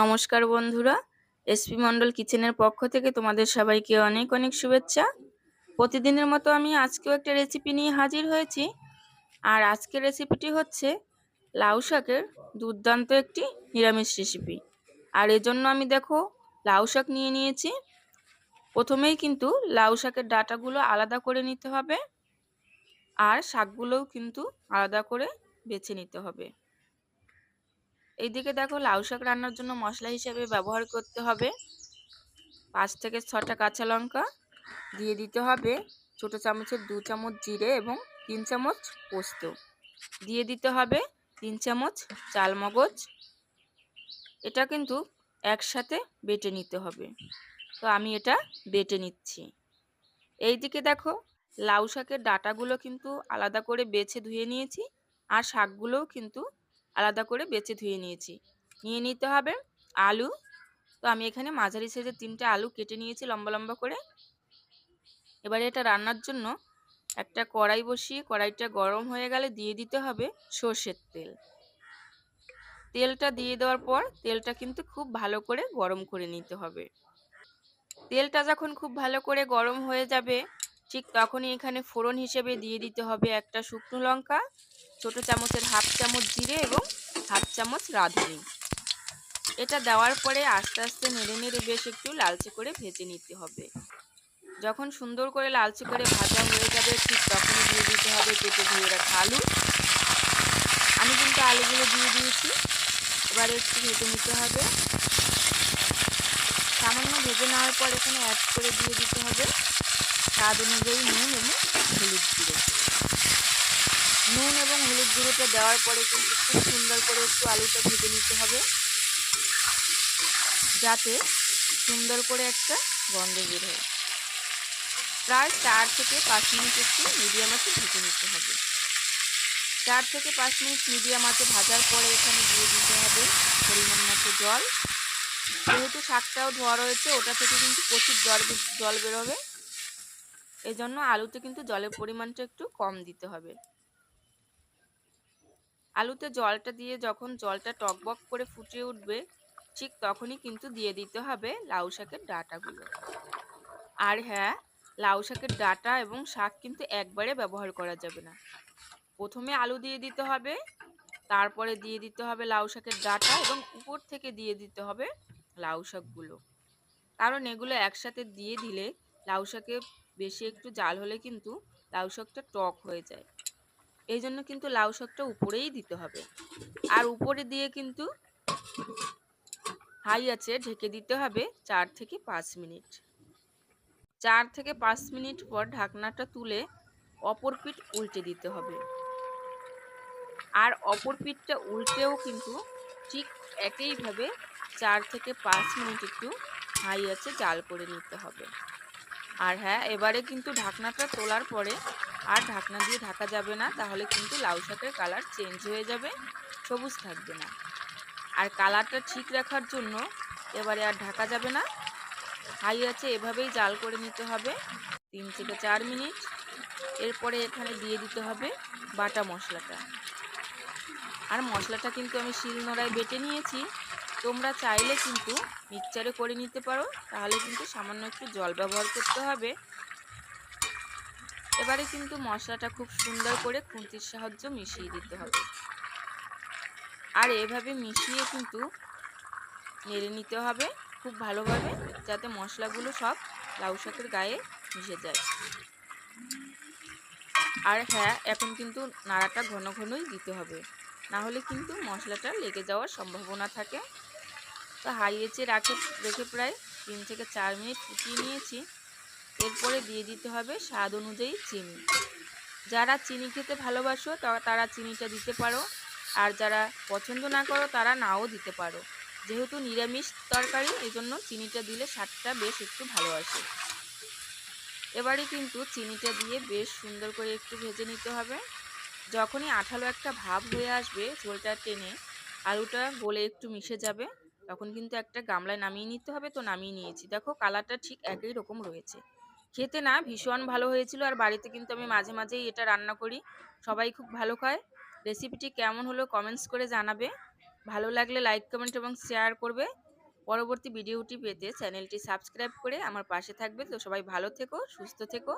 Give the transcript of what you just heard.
নমস্কার বন্ধুরা, এসপি মন্ডল কিচেনের পক্ষ থেকে তোমাদের সবাইকে অনেক অনেক শুভেচ্ছা। প্রতিদিনের মতো আমি আজকেও একটা রেসিপি নিয়ে হাজির হয়েছি। আর আজকের রেসিপিটি হচ্ছে লাউ শাকের দুর্দান্ত একটি নিরামিষ রেসিপি আর এজন্য আমি দেখো লাউ শাক নিয়ে নিয়েছি। প্রথমেই কিন্তু লাউ শাকের ডাটাগুলো আলাদা করে নিতে হবে। আর শাকগুলোও কিন্তু আলাদা করে বেছে নিতে হবে। এইদিকে দেখো লাউ শাক রান্নার জন্য মশলা হিসেবে ব্যবহার করতে হবে। পাঁচ থেকে ছটা কাঁচা লঙ্কা দিয়ে দিতে হবে। ছোট চামচের দু চামচ জিরে এবং তিন চামচ পোস্ত। দিয়ে দিতে হবে তিন চামচ চালমগজ। এটা কিন্তু একসাথে বেটে নিতে হবে। তো আমি এটা বেটে নিচ্ছি। এই দিকে দেখো লাউ শাকের ডাটাগুলো কিন্তু আলাদা করে বেছে ধুয়ে নিয়েছি। আর শাকগুলোও কিন্তু আলাদা করে বেছে ধুয়ে নিয়েছি। নিয়ে নিতে হবে আলু। তো আমি এখানে মাঝারি সাইজের তিনটে আলু কেটে নিয়েছি লম্বা লম্বা করে। এবারে এটা রান্নার জন্য একটা কড়াই বসিয়ে, কড়াইটা গরম হয়ে গেলে দিয়ে দিতে হবে সর্ষের তেল। তেলটা দিয়ে দেওয়ার পর তেলটা কিন্তু খুব ভালো করে গরম করে নিতে হবে। তেলটা যখন খুব ভালো করে গরম হয়ে যাবে ঠিক তখনই এখানে ফোড়ন হিসেবে দিয়ে দিতে হবে একটা শুকনো লঙ্কা, ছোট চামচের হাফ চামচ জিরে এবং হাফ চামচ রাঁধুনি। এটা দেওয়ার পরে আস্তে আস্তে নেড়ে নেড়ে বেশ একটু লালচে করে ভেজে নিতে হবে। যখন সুন্দর করে লালচে করে ভাজা হয়ে যাবে, ঠিক তখনই দিয়ে দিতে হবে কেটে ধুয়ে রাখা আলু। আমি কিন্তু আলুগুলো দিয়ে দিয়েছি, এবারে একটু ভেজে নিতে হবে। সামান্য ভেজে নেওয়ার পর এখানে অ্যাড করে দিয়ে দিতে হবে স্বাদ অনুযায়ী নুন এবং হলুদ গুঁড়ো নুন এবং হলুদ গুঁড়োটা দেওয়ার পরে কিন্তু খুব সুন্দর করে একটু আলুটা ভেজে নিতে হবে। যাতে সুন্দর করে একটা গন্ধ বের হয়। প্রায় চার থেকে পাঁচ মিনিট একটু মিডিয়াম আছে ভেজে নিতে হবে। চার থেকে পাঁচ মিনিট মিডিয়াম আছে ভাজার পরে এখানে দিয়ে দিতে হবে পরিমাণ মতো জল। যেহেতু শাকটাও ধোয়া রয়েছে, ওটা থেকে কিন্তু প্রচুর জল জল বেরোবে এই জন্য আলুতে কিন্তু জলের পরিমাণটা একটু কম দিতে হবে। আলুতে জলটা দিয়ে যখন জলটা টকবক করে ফুটে উঠবে, ঠিক তখনই কিন্তু দিয়ে দিতে হবে লাউ শাকের ডাটাগুলো। আর হ্যাঁ লাউ শাকের ডাটা এবং শাক কিন্তু একবারে ব্যবহার করা যাবে না। প্রথমে আলু দিয়ে দিতে হবে, তারপরে দিয়ে দিতে হবে লাউ শাকের ডাটা এবং উপর থেকে দিয়ে দিতে হবে লাউ শাকগুলো। কারণ এগুলো একসাথে দিয়ে দিলে লাউ শাকে বেশি একটু জাল হলে কিন্তু লাউ শাকটা টক হয়ে যায়। এই জন্য কিন্তু লাউ শাকটা উপরেই দিতে হবে। আর উপরে দিয়ে কিন্তু হাই আছে, ঢেকে দিতে হবে চার থেকে পাঁচ মিনিট। চার থেকে পাঁচ মিনিট পর ঢাকনাটা তুলে অপর পিঠ উল্টে দিতে হবে। আর অপর পিঠটা উল্টেও কিন্তু ঠিক একইভাবে চার থেকে পাঁচ মিনিট একটু হাই আছে জাল করে নিতে হবে। আর হ্যাঁ এবারে কিন্তু ঢাকনাটা তোলার পরে আর ঢাকনা দিয়ে ঢাকা যাবে না, তাহলে কিন্তু লাউ শাকের কালার চেঞ্জ হয়ে যাবে, সবুজ থাকবে না। আর কালারটা ঠিক রাখার জন্য এবারে আর ঢাকা যাবে না। হাই আছে, এভাবেই জাল করে নিতে হবে, তিন থেকে চার মিনিট। এরপরে এখানে দিয়ে দিতে হবে বাটা মশলাটা। আর মশলাটা কিন্তু আমি শিল নোড়ায় বেটে নিয়েছি। তোমরা চাইলে কিন্তু মিক্সচারে করে নিতে পারো, তাহলে কিন্তু সামান্য একটু জল ব্যবহার করতে হবে। এবারে কিন্তু মশলাটা খুব সুন্দর করে খুন্তির সাহায্য মিশিয়ে দিতে হবে। আর এভাবে মিশিয়ে কিন্তু নেড়ে নিতে হবে খুব ভালোভাবে, যাতে মশলাগুলো সব লাউ শাকের গায়ে মিশে যায়। আর হ্যাঁ এখন কিন্তু নাড়াটা ঘন ঘনই দিতে হবে। না হলে কিন্তু মশলাটা লেগে যাওয়ার সম্ভাবনা থাকে। তো হাইয়েছে রাখে, রেখে প্রায় তিন থেকে চার মিনিট ফুটিয়ে নিয়েছি। এরপরে দিয়ে দিতে হবে স্বাদ অনুযায়ী চিনি। যারা চিনি খেতে ভালোবাসো তারা চিনিটা দিতে পারো। আর যারা পছন্দ না করো, তারা নাও দিতে পারো। যেহেতু নিরামিষ তরকারি এই জন্য চিনিটা দিলে স্বাদটা বেশ একটু ভালো আসে। এবারে কিন্তু চিনিটা দিয়ে বেশ সুন্দর করে একটু ভেজে নিতে হবে। যখনই আঠালো একটা ভাব হয়ে আসবে ঝোলটা টেনে, আলুটা গলে একটু মিশে যাবে, তখন কিন্তু একটা গামলায় নামিয়ে নিতে হবে তো নামিয়ে নিয়েছি। দেখো কালারটা ঠিক একই রকম রয়েছে। খেতে না ভীষণ ভালো হয়েছিল আর বাড়িতে কিন্তু আমি মাঝে মাঝেই এটা রান্না করি। সবাই খুব ভালো খায়। রেসিপিটি কেমন হলো কমেন্টস করে জানাবে। ভালো লাগলে লাইক, কমেন্ট এবং শেয়ার করবে। পরবর্তী ভিডিওটি পেতে চ্যানেলটি সাবস্ক্রাইব করে আমার পাশে থাকবে। তো সবাই ভালো থেকো, সুস্থ থেকো।